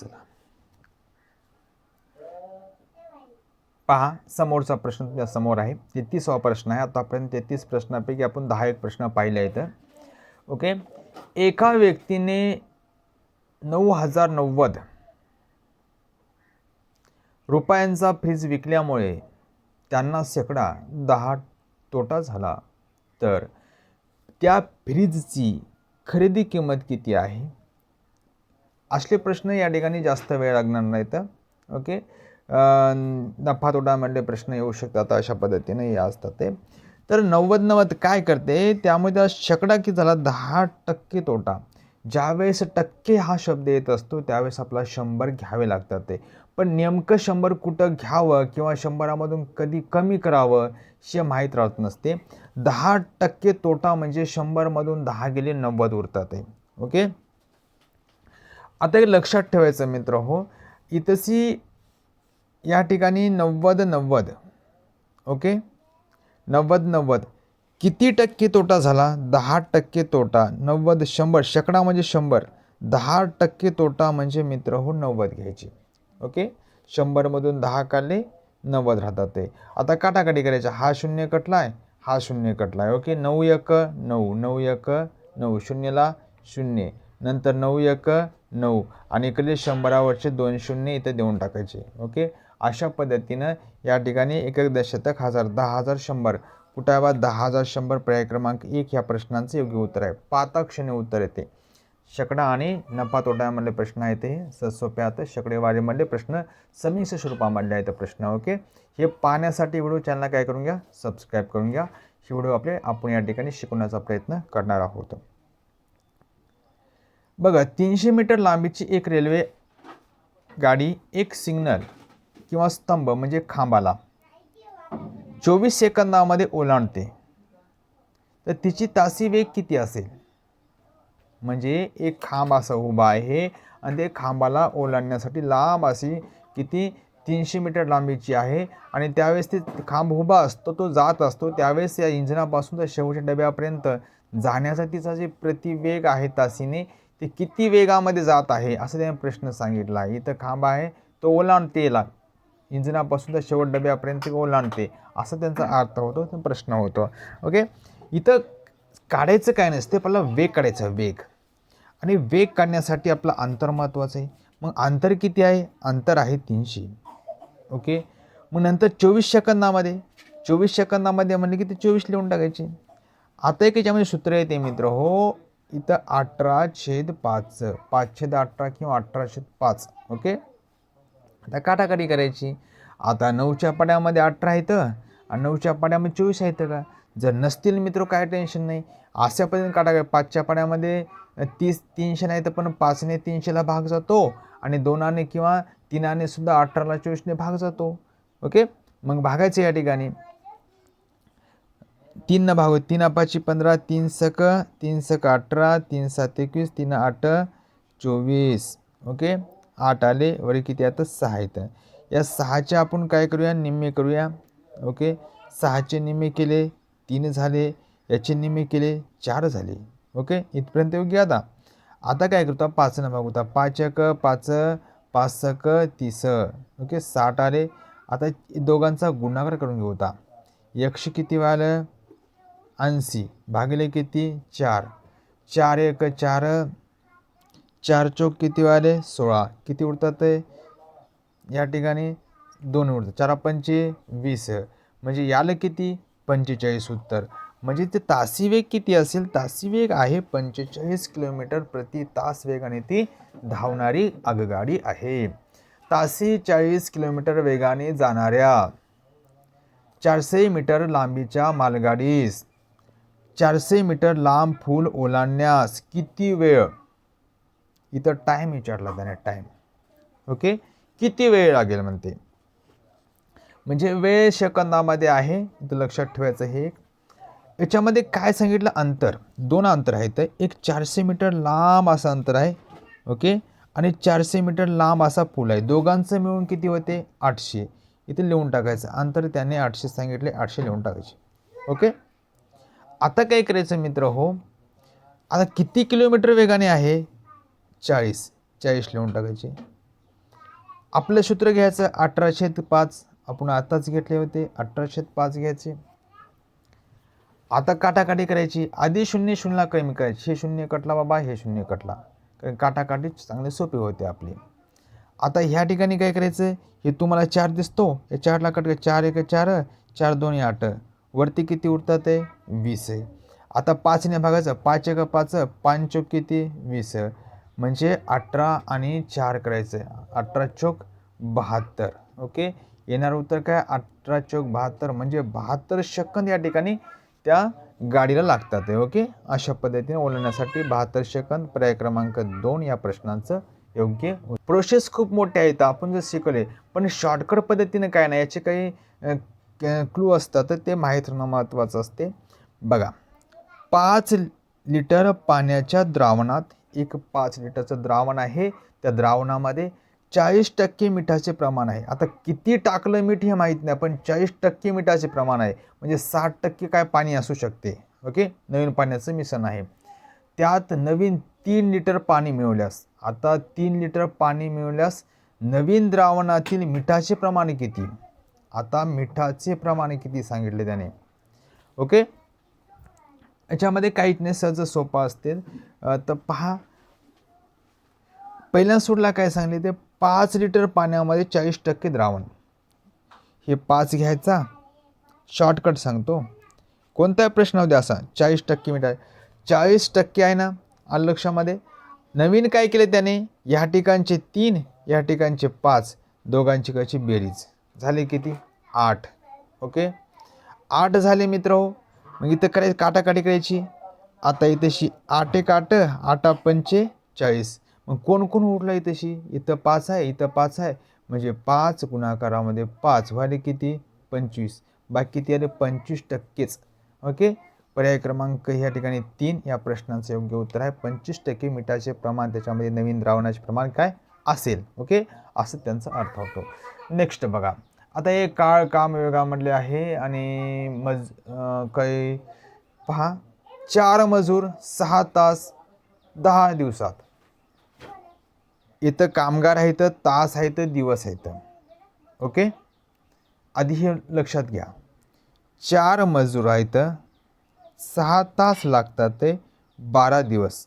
चला पहा समोरचा प्रश्न तुमच्यासमोर आहे. तेहतीसवा प्रश्न आहे. आतापर्यंत तेहतीस प्रश्नापैकी आपण दहा एक प्रश्न पाहिले आहेत. ओके? एका व्यक्तीने नऊ हजार नव्वद रुपयांचा फ्रीज विकल्यामुळे त्यांना शेकडा दहा तोटा झाला. तर त्या फ्रीजची खरेदी किंमत किती आहे? असले प्रश्न या ठिकाणी जास्त वेळ लागणार नाहीत. ओके? नफा तोटामधले प्रश्न येऊ शकतात अशा पद्धतीने या असतात ते. तर नव्वद नव्वद काय करते? त्यामुळे त्या शकडा की झाला दहा टक्के तोटा. ज्यावेळेस टक्के हा शब्द येत असतो त्यावेळेस आपला शंभर घ्यावे लागतात ते. पण नेमकं शंभर कुठं घ्यावं किंवा शंभरामधून कधी कमी करावं हे माहीत राहत नसते. दहा टक्के तोटा म्हणजे शंभरमधून दहा गेले नव्वद उरतात आहे ओके? आता एक लक्षात ठेवायचं मित्र हो इतसी या ठिकाणी नव्वद नव्वद ओके? नव्वद नव्वद. किती टक्के तोटा झाला? दहा टक्के तोटा. नव्वद शंभर. शेकडा म्हणजे शंभर. दहा टक्के तोटा म्हणजे मित्र हो नव्वद घ्यायचे. ओके? शंभरमधून दहा काढले नव्वद राहतात ते. आता काटाकाटी करायच्या हा शून्य कटला आहे हा शून्य कटला आहे ओके? नऊ एक नऊ. नऊ एक नऊ. शून्यला शून्य. नंतर नऊ एक नऊ. आणि इकडे शंभरावरचे दोन शून्य इथे देऊन टाकायचे. ओके? अशा पद्धतीनं या ठिकाणी एक एक दशतक हजार दहा हजार शंभर. कुठं आहे बा दहा हजार शंभर पर्याय क्रमांक एक ह्या प्रश्नांचं योग्य उत्तर आहे. पाताक्षणी उत्तर येते. शकडा आणि नफा तोट्यामधले प्रश्न आहेत हे. स- शकडेवारीमधले आहेत शेकडेवारीमधले प्रश्न समिश्र स्वरूपामधले आहेत प्रश्न. ओके? हे पाहण्यासाठी व्हिडिओ चॅनलला काय करून घ्या? सबस्क्राईब करून घ्या. ही व्हिडिओ आपले आपण या ठिकाणी शिकवण्याचा प्रयत्न करणार आहोत. बघा तीनशे मीटर लांबीची एक रेल्वे गाडी एक सिग्नल किंवा स्तंभ म्हणजे खांबाला चोवीस सेकंदामध्ये ओलांडते. तर तिची तासी वेग किती असेल? म्हणजे एक खांब असा उभा आहे आणि ते खांबाला ओलांडण्यासाठी लांब अशी किती? तीनशे मीटर लांबीची आहे आणि त्यावेळेस ते खांब उभा असतो तो जात असतो. त्यावेळेस या इंजिनापासून तर शेवटच्या डब्यापर्यंत जाण्यासाठीचा तिचा जे प्रतिवेग आहे तासीने ते किती वेगामध्ये जात आहे असं त्याने प्रश्न सांगितला. आहे इथं खांब आहे तो ओलांडतेला. इंजिनापासून तर शेवट डब्यापर्यंत ओलांडते असा त्यांचा अर्थ होतो तो प्रश्न होतो. ओके? इथं काढायचं काय नसते आपल्याला वेग काढायचा वेग. आणि वेग काढण्यासाठी आपलं अंतर महत्त्वाचं आहे. मग अंतर किती आहे? अंतर आहे तीनशे. ओके? मग नंतर चोवीस सेकंदामध्ये चोवीस सेकंदामध्ये म्हणले की ते चोवीस लिहून टाकायचे. आता एक याच्यामध्ये सूत्र येते मित्र. हो इथं अठरा छेद पाच पाच छेद अठरा किंवा अठरा छेद पाच ओके? आता काटाकाटी करायची. आता नऊच्या पाड्यामध्ये अठरा आहेत आणि नऊच्या पाड्यामध्ये चोवीस आहेत का? जर नसतील मित्र काय टेन्शन नाही. अशा पद्धतीने काटा पाचच्या पाड्यामध्ये तीस तीनशे नाही तर पण पाचने तीनशेला भाग जातो आणि दोनाने किंवा तीनाने सुद्धा अठराला चोवीसने भाग जातो ओके? मग भागायचं या ठिकाणी. तीन न भाग तीन अपाची पंधरा तीन सक तीन सक अठरा तीन सात एकवीस तीन आठ चोवीस. ओके? आठ आले वरी किती आता सहा येतं या सहाचे आपण काय करूया? निम्मे करूया. ओके? सहाचे निम्मे केले तीन झाले. याचे निम्मे केले चार झाले. ओके? इथपर्यंत योग्य आता? आता काय करतो? पाच न भाग होता पाच एक पाच पाच सक तीस. ओके? साठ आले. आता दोघांचा गुणाकार करून घेऊ होता यक्ष किती व्हायला ऐंशी. भागिले किती? चार. चार एक चार. चार चौक किती वाले? सोळा. किती उरतात ते? या ठिकाणी दोन उरतात चार पंचे वीस. म्हणजे याला किती? पंचेचाळीस उत्तर. म्हणजे ते तासी वेग किती असेल? तासी वेग आहे पंचेचाळीस किलोमीटर प्रति तास वेगाने ती धावणारी आगगाडी आहे. तासी चाळीस किलोमीटर वेगाने जाणाऱ्या चारशे मीटर लांबीच्या मालगाडीस चारशे मीटर लांब फूल ओलांडण्यास किती वेळ? इथं टाईम विचारला त्याने टाईम ओके किती वेळ लागेल म्हणते? म्हणजे वेळ सेकंदामध्ये आहे इथं लक्षात ठेवायचं हे एक. याच्यामध्ये काय सांगितलं? अंतर. दोन अंतर आहेत. एक चारशे मीटर लांब असं अंतर आहे. ओके आणि चारशे मीटर लांब असा पूल आहे. दोघांचं मिळून किती होते? आठशे. इथे लिहून टाकायचं. अंतर त्याने आठशे सांगितले आठशे लिहून टाकायचे. ओके आता काय करायचं मित्र हो? आता किती किलोमीटर वेगाने आहे? चाळीस. चाळीस लिहून टाकायचे. आपलं सूत्र घ्यायचं अठराशे पाच. आपण आताच घेतले होते अठराशे पाच घ्यायचे. आता काटाकाटी करायची. आधी शून्य शून्यला कमी करायची. हे शून्य कटला बाबा हे शून्य कटला. कारण काटाकाटी चांगले सोपे होते आपली. आता ह्या ठिकाणी काय करायचं? हे तुम्हाला चार दिसतो. या चारला कट चार एक चार चार दोन आठ. वरती किती उरतात आहे? वीस आहे. आता पाचने भागायचं पाच एक पाच पाच चौक किती? वीस म्हणजे अठरा आणि चार करायचं आहे अठरा चौक बहात्तर. ओके? येणार उत्तर काय? अठरा चौक बहात्तर. म्हणजे बहात्तर सेकंद या ठिकाणी त्या गाडीला लागतात आहे. ओके? अशा पद्धतीने ओलांडण्यासाठी बहात्तर सेकंद पर्याय क्रमांक दोन या प्रश्नांचं योग्य प्रोसेस खूप मोठे आहेत. आपण जर शिकवले पण शॉर्टकट पद्धतीने काय नाही. याचे काही क्लू असतात तर ते माहीत होणं महत्त्वाचं असते. बघा पाच लिटर पाण्याच्या द्रावणात एक पाच लिटरचं द्रावण आहे त्या द्रावणामध्ये चाळीस टक्के मिठाचे प्रमाण आहे. आता किती टाकलं मीठ हे माहीत नाही पण चाळीस टक्के मिठाचे प्रमाण आहे. म्हणजे साठ टक्के काय पाणी असू शकते. ओके? नवीन पाण्याचं मिश्रण आहे. त्यात नवीन तीन लिटर पाणी मिळवल्यास आता तीन लिटर पाणी मिळवल्यास नवीन द्रावणातील मिठाचे प्रमाण किती? आता मिठाचे प्रमाण किती सांगितले त्याने? ओके? याच्यामध्ये काहीच नाही सहज सोपा असते तर पहा. पहिल्या सूटला काय सांगले ते? पाच लिटर पाण्यामध्ये चाळीस टक्के द्रावण. हे पाच घ्यायचा. शॉर्टकट सांगतो. कोणताही प्रश्न होते असा? चाळीस टक्के मिठा चाळीस टक्के आहे ना आलं लक्षामध्ये नवीन काय केले त्याने? या ठिकाणचे तीन या ठिकाणचे पाच. दोघांची कशी बेरीज? झाले किती? आठ. ओके? आठ झाले मित्र हो. मग इथं करायची काटाकाटी करायची. आता इथेशी आठ एक आठ आठा पंचे चाळीस. मग कोण कोण उरलं इथेशी? इथं पाच आहे इथं पाच आहे. म्हणजे पाच गुणाकारामध्ये पाच व्हाले किती? पंचवीस. बाकी किती आले? पंचवीस टक्केच. ओके? पर्याय क्रमांक ह्या ठिकाणी तीन. या प्रश्नाचं योग्य उत्तर आहे. पंचवीस टक्के मिठाचे प्रमाण त्याच्यामध्ये नवीन द्रावणाचे प्रमाण काय असेल? ओके? असं त्यांचा अर्थ होतो. नेक्स्ट बघा. आता हे काळ काम विभागामधले आहे आणि मज काही पहा. चार मजूर सहा तास दहा दिवसात. इथं कामगार आहेत तास आहेत दिवस आहेत. ओके? आधी हे लक्षात घ्या. चार मजूर आहेत सहा तास लागतात ते बारा दिवस.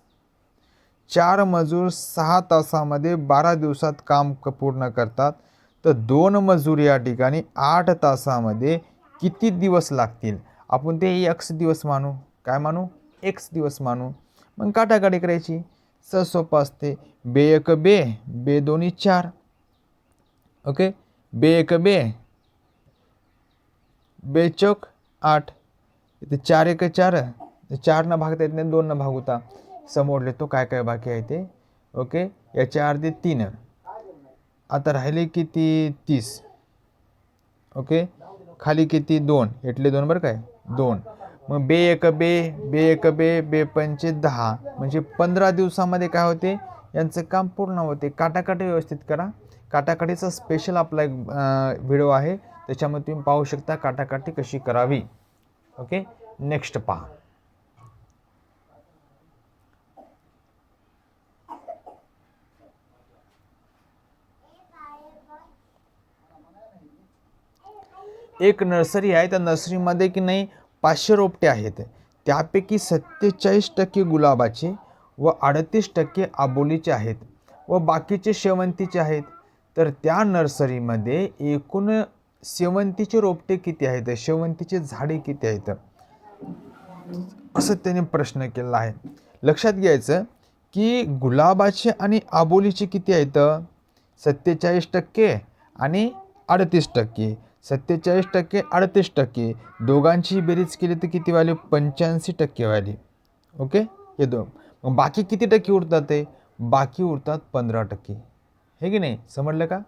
चार मजूर सहा तासामध्ये बारा दिवसात काम पूर्ण करतात. तर दोन मजूर या ठिकाणी आठ तासामध्ये किती दिवस लागतील? आपण ते एक्स दिवस मानू. काय मानू? एक्स दिवस मानू. मग काटाकाटी करायची. स सोपं असते. बे एक बे बे दोन्ही चार. ओके? बे एक बे बे चौक आठ. इथे चार एक चार. चारनं भागता येत नाही दोननं भाग भागवता समोरले तो काय काय बाकी आहे ते? ओके? याच्या अर्धे तीन. आता राहिले किती तीस? ओके? खाली किती? दोन. हेटले दोन बरं काय? दोन. मग बे एक बे बे एक बे बे पंचे दहा. म्हणजे पंधरा दिवसामध्ये काय होते? यांचं काम पूर्ण होते. काटाकाटी व्यवस्थित करा. काटाकाटीचा स्पेशल आपला एक व्हिडिओ आहे. त्याच्यामध्ये तुम्ही पाहू शकता काटाकाटी कशी करावी. ओके? नेक्स्ट पहा. एक नर्सरी आहे. त्या नर्सरीमध्ये की नाही पाचशे रोपटे आहेत. त्यापैकी सत्तेचाळीस टक्के गुलाबाचे व अडतीस टक्के आबोलीचे आहेत व बाकीचे शेवंतीचे आहेत. तर त्या नर्सरीमध्ये एकूण शेवंतीचे रोपटे किती आहेत? शेवंतीचे झाडे किती आहेत? असं त्याने प्रश्न केला आहे. लक्षात घ्यायचं की गुलाबाचे आणि आबोलीचे किती आहेत? सत्तेचाळीस टक्के आणि अडतीस टक्के. सत्तेचाळीस टक्के अडतीस टक्के. दोघांची बेरीज केली तर किती वाली? पंच्याऐंशी टक्के वाली. ओके? हे दोन. मग बाकी किती टक्के उरतात ते? बाकी उरतात पंधरा टक्के. हे की नाही? समजलं का?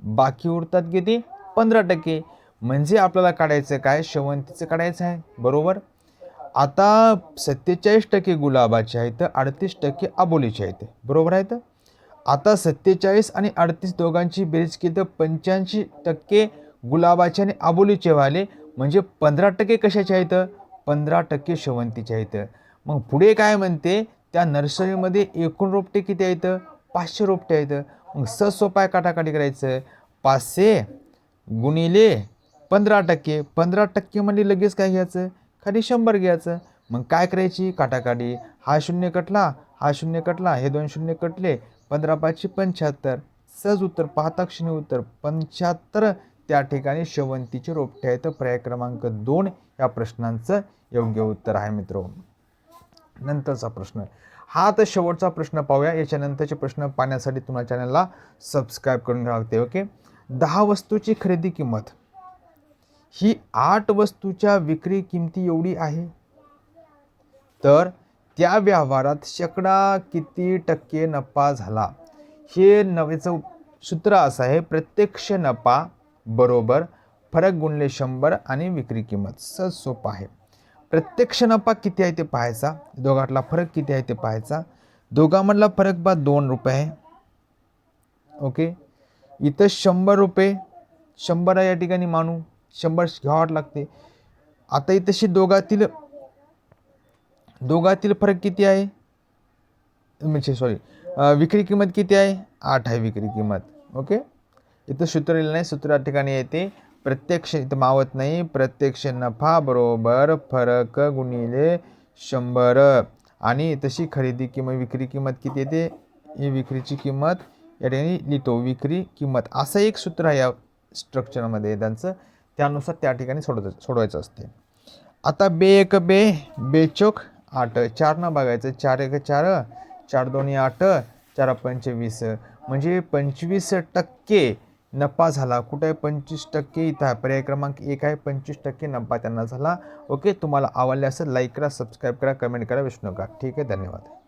बाकी उरतात किती? पंधरा टक्के. म्हणजे आपल्याला काढायचं काय? शेवंतीचं काढायचं आहे. बरोबर? आता सत्तेचाळीस टक्के गुलाबाचे आहेत अडतीस टक्के आबोलीचे आहेत. बरोबर आहेत आता सत्तेचाळीस आणि अडतीस दोघांची बेरीज केली तर पंच्याऐंशी टक्के गुलाबाचे आणि आबोलीचे वाले म्हणजे पंधरा टक्के कशाचे आहेत? पंधरा टक्के शेवंतीचे आहेत. मग पुढे काय म्हणते? त्या नर्सरीमध्ये एकूण रोपटे किती आहेत? पाचशे रोपटे आहेत. मग सहज सोपाय काटाकाटी करायचं. पाचशे गुणिले पंधरा टक्के. पंधरा टक्के म्हणजे लगेच काय घ्यायचं? खाली शंभर घ्यायचं. मग काय करायची? काटाकाटी. हा शून्य कटला. हा शून्य कटला. हे दोन शून्य कटले. पंधरा पाचशे पंच्याहत्तर. सहज उत्तर पाहता क्षणी उत्तर. पंच्याहत्तर त्या ठिकाणी शेवंतीचे रोपटे आहेत पर्याय क्रमांक दोन या प्रश्नांचं योग्य उत्तर आहे मित्र. नंतरचा प्रश्न हा तर शेवटचा प्रश्न पाहूया. याच्यानंतरचे प्रश्न पाहण्यासाठी तुम्हाला चॅनलला सबस्क्राईब करून घ्यावं लागते ओके? दहा वस्तूची खरेदी किंमत. ही आठ वस्तूच्या विक्री किमती एवढी आहे? तर त्या व्यवहारात शेकडा किती टक्के नफा झाला? हे नवेचं सूत्र असं आहे. प्रत्यक्ष नफा बरोबर फरक गुणले शंभर आणि विक्री किंमत. सहज सोपं आहे. प्रत्यक्ष नफा किती आहे ते पाहायचा? दोघातला फरक किती आहे ते पाहायचा? दोघांमधला फरक बा दोन रुपये आहे. ओके? इथं शंभर रुपये शंभर या ठिकाणी मानू. शंभर घ्यावं लागते. आता इथंशी दोघातील दोघातील फरक किती आहे? म्हणजे सॉरी विक्री किंमत किती आहे? आठ आहे विक्री किंमत. ओके? इथं सूत्र लिहिलं नाही सूत्र या ठिकाणी येते. प्रत्यक्ष इथं मावत नाही. प्रत्यक्ष नफा बरोबर फरक गुणिले शंभर. आणि तशी खरेदी किंमत विक्री किंमत किती येते? ही विक्रीची किंमत या ठिकाणी लिहितो विक्री किंमत. असं एक सूत्र आहे या स्ट्रक्चरमध्ये त्यांचं. त्यानुसार त्या ठिकाणी सोडवायचं सोडवायचं असते. आता बे एक बे बेचोक आठ. चार न बघायचं. चार एक चार. चार दोन्ही आठ. चार पंचवीस. म्हणजे पंचवीस टक्के नफा झाला. कुठे पंचवीस टक्के इथं आहे. पर्याय क्रमांक एक आहे. पंचवीस टक्के नफा त्यांना झाला. ओके? तुम्हाला आवडले असेल लाईक करा सबस्क्राईब करा कमेंट करा विष्णू नका. ठीक आहे? धन्यवाद.